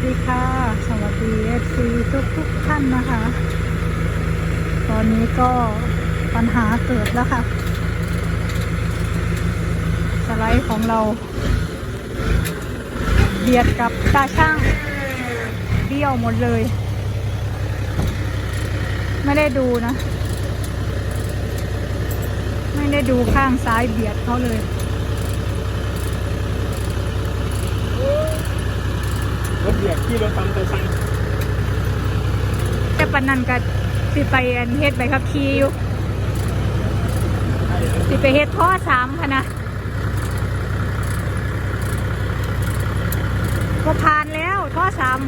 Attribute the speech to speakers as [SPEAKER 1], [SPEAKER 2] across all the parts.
[SPEAKER 1] สดีค่ะ สวัสดีเอฟซีทุกทุกๆท่านนะคะ ตอนนี้ก็ปัญหาเกิดแล้วค่ะ สไลด์ของเราเบียดกับตาช่างเบี้ยวหมดเลย ไม่ได้ดูนะ ไม่ได้ดูข้างซ้ายเบียดเขาเลย
[SPEAKER 2] รถเหยียบที่รถตำแต่สั่ง
[SPEAKER 1] แต่ปันนันก็สิไปอันเฮ็ดใบขับขี่อยู่ สิไปเฮ็ดท่อสามพะนะก็ผ่านแล้วท่อสาม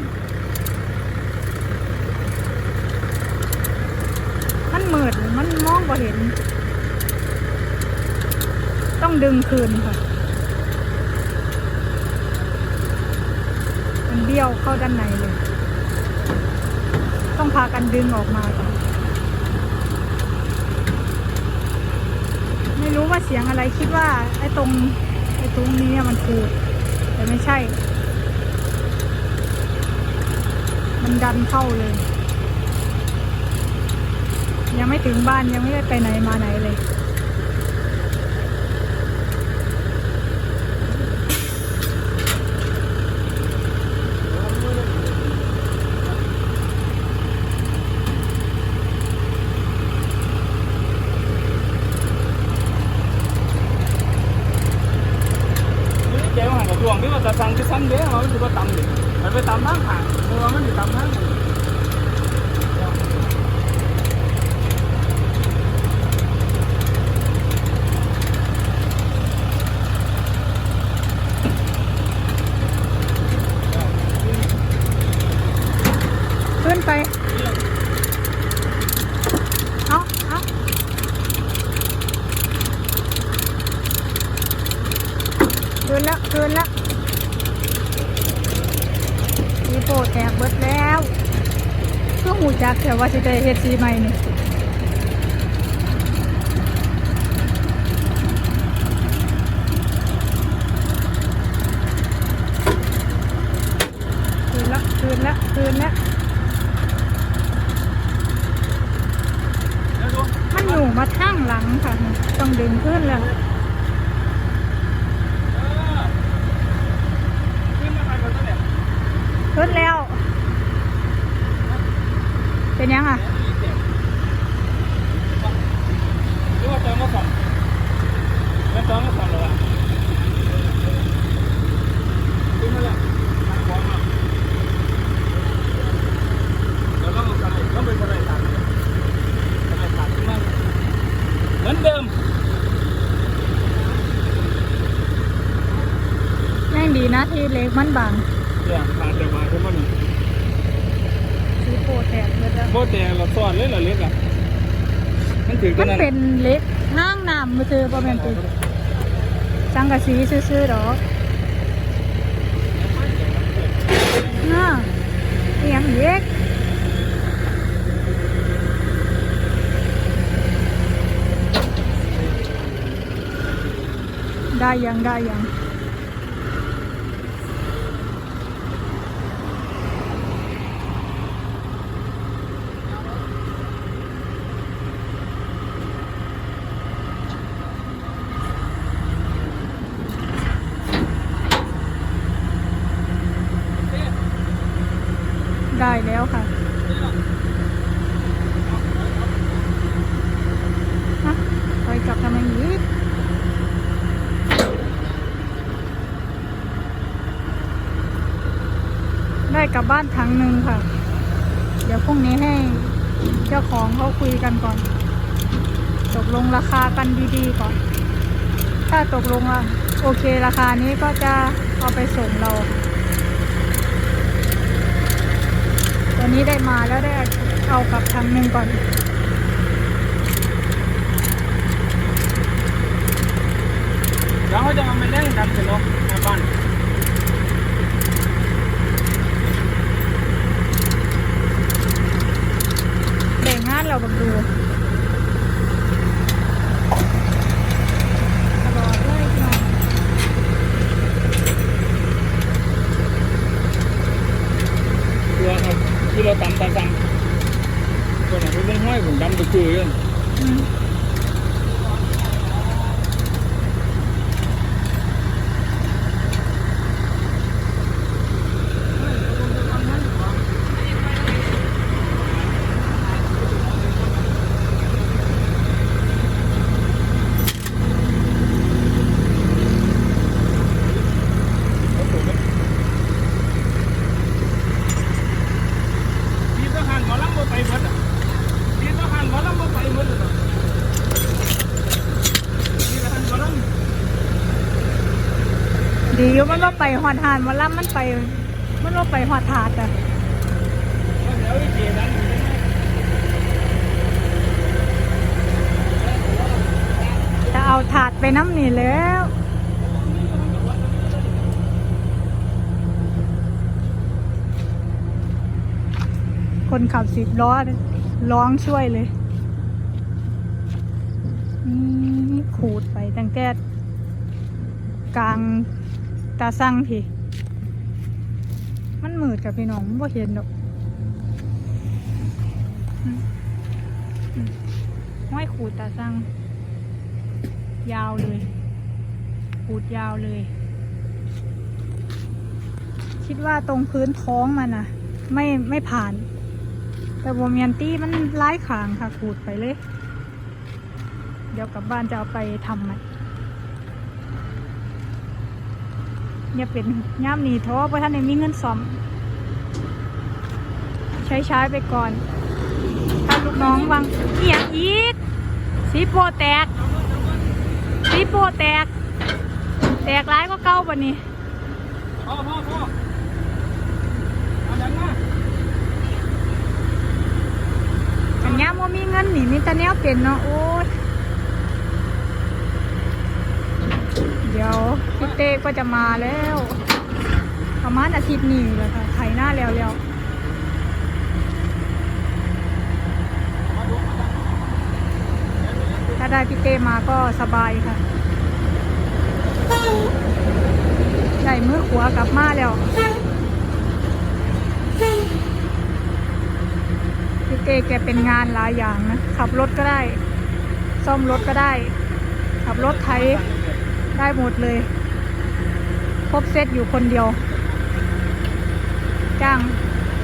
[SPEAKER 1] มันมืดมันมองบ่เห็น ต้องดึงคืนค่ะ มัน เบี้ยวเข้าด้านในเลย ต้องพากันดึงออกมาก่อนไม่รู้ว่าเสียงอะไรคิดว่าไอ้ตรงไอ้ตรงนี้มันถูกแต่ไม่ใช่ มันดันเข้าเลย ยังไม่ถึงบ้านยังไม่ได้ไปไหนมาไหนเลย
[SPEAKER 2] นี่แก ว่าหันกับดวงที่ว่าจะสั่งที่สั่งเด้อมันจะว่าตำดิมันไปตำทางผ่านเพราะว่ามันจะตำทาง
[SPEAKER 1] ขึ้นไป เอาเอาคืนแล้วคืนแล้วสีโปแตกเบิดแล้วเพื่อ หูจักแต่ว่าจะได้เฮ็ดสีใหม่นี่คืนแล้วคืนแล้วคืนแล้ว
[SPEAKER 2] แล้วดู
[SPEAKER 1] มันอยู่มาทางหลังค่ะ ต้องดึงขึ้นแล้ว
[SPEAKER 2] เออขึ้นมาไปคนตั้งแต่
[SPEAKER 1] ขึ้นแล้ว เป็นยังอะ
[SPEAKER 2] หรือว่าจองมาสองแล้วจองมาสองแล้วอะขึ้นมาแล้วทางขวามาแล้วก็เอาสไลด์ต้องเป็นสไลด์ตัดสไลด์ตัดขึ้นมาเหมือนเดิม
[SPEAKER 1] แม่งดีนะที่เล็ก มันบาง
[SPEAKER 2] เนี่ยขาดแต่มาขึ้นมาหนึ่ง
[SPEAKER 1] สีโปแตกเลยแล้ว
[SPEAKER 2] โบแต่เราสอนเลยเหรอเล็กอะมันถือกั
[SPEAKER 1] มันน
[SPEAKER 2] นั่น
[SPEAKER 1] เป็นเล็กห้างน้ำมือถือประมาณปีสังกะสีซื่อๆดอกน่าเอียงเล็กได้ยังได้ยัง ได้แล้วค่ะฮะไปกลับทำไมอย่างนี้ ได้กลับบ้านถังหนึ่งค่ะ เดี๋ยวพรุ่งนี้ให้เจ้าของเขาคุยกันก่อน ตกลงราคากันดีๆก่อน ถ้าตกลงว่าโอเคราคานี้ก็จะเอาไปส่งเรา ตัวนี้ได้มาแล้วได้เอากลับทางหนึ่งก่อน
[SPEAKER 2] แล้วเขาจะเอาไปเล่นกันสิเนาะหน้าบ้าน
[SPEAKER 1] แบ่งงานเราบังดูตลอดเลยพี่น้อง
[SPEAKER 2] คือเราตำตาซังคนไหนเพิ่งห้อยผมดำตะกืออยู่
[SPEAKER 1] อืม ดีอยู่มันว่าไปหอดหานวันล่ำมันไป มันว่าไปหอดถาดอะจะเอาถาดไปน้ำนี่แล้วคนขับสิบล้อร้องช่วยเลย ขูดไปตั้งแต่กลาง ตาสั่งพี่ มันมืดกับพี่น้องไม่เห็นดอกห้อยขูดตาสั่งยาวเลยขูดยาวเลย คิดว่าตรงพื้นท้องมันอะไม่ไม่ผ่าน แต่วเมียนตี้มันร้ขางค่ะขูดไปเลย เดี๋ยวกลับบ้านจะเอาไปทำใหม่ อย่าเป็นย่ามหนีท้อเพราะท่านไม่มีเงินซ่อม ใช้ใช้ไปก่อน ถ้าลูกน้องวางเอียงอีก สีโปแตก สีโปแตก แตกร้ายก็เก้าปะนี่
[SPEAKER 2] พ่อพ่อพ่อเอาดังมา
[SPEAKER 1] อันนี้ว่ามีเงินหนีมีแต่แนวเป็นเนาะโอ้ย ดี๋ยวพี่เต้ก็จะมาแล้ว ประมาณอาทิตย์นี้แหละค่ะไถหน้าแล้วแล้วถ้าได้พี่เต้มาก็สบายค่ะได้มือขวากลับมาแล้วพี่เต้แกเป็นงานหลายอย่างนะ ขับรถก็ได้ ซ่อมรถก็ได้ ขับรถไถ ได้หมดเลย ครบเซตอยู่คนเดียว จ้าง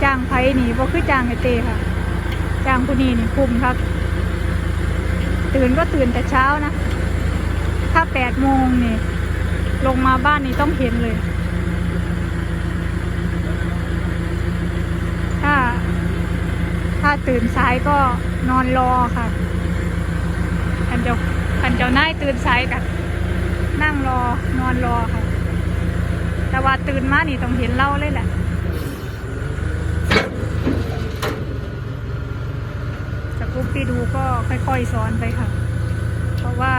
[SPEAKER 1] จ้างไผนี่บ่คือจ้างไอเต้ค่ะ จ้างผู้นี้นี่คุ้มครับ ตื่นก็ตื่นแต่เช้านะ ถ้าแปดโมงนี่ ลงมาบ้านนี่ต้องเห็นเลย ถ้า ถ้าตื่นสายก็นอนรอค่ะคันเจ้าคันเจ้านายตื่นสายกัน นั่งรอนอนรอค่ะ แต่ว่าตื่นมานี่ต้องเห็นเล่าเลยแหละจะปุ๊บไปดูก็ค่อยๆสอนไปค่ะ เพราะว่า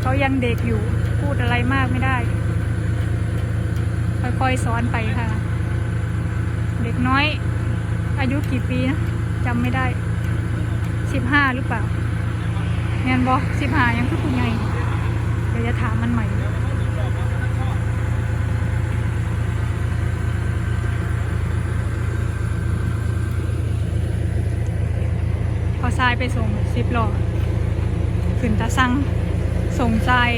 [SPEAKER 1] เขายังเด็กอยู่พูดอะไรมากไม่ได้ ค่อยๆสอนไปค่ะ เด็กน้อย อายุกี่ปีนะจำไม่ได้สิบห้าหรือเปล่าเงียนบอสิบห้ายังคือผู้ใหญ่ ดี๋ยวจะถามมันใหม่พอทรายไปส่งสิบหลอขึ้นตาสั่งส่งทราย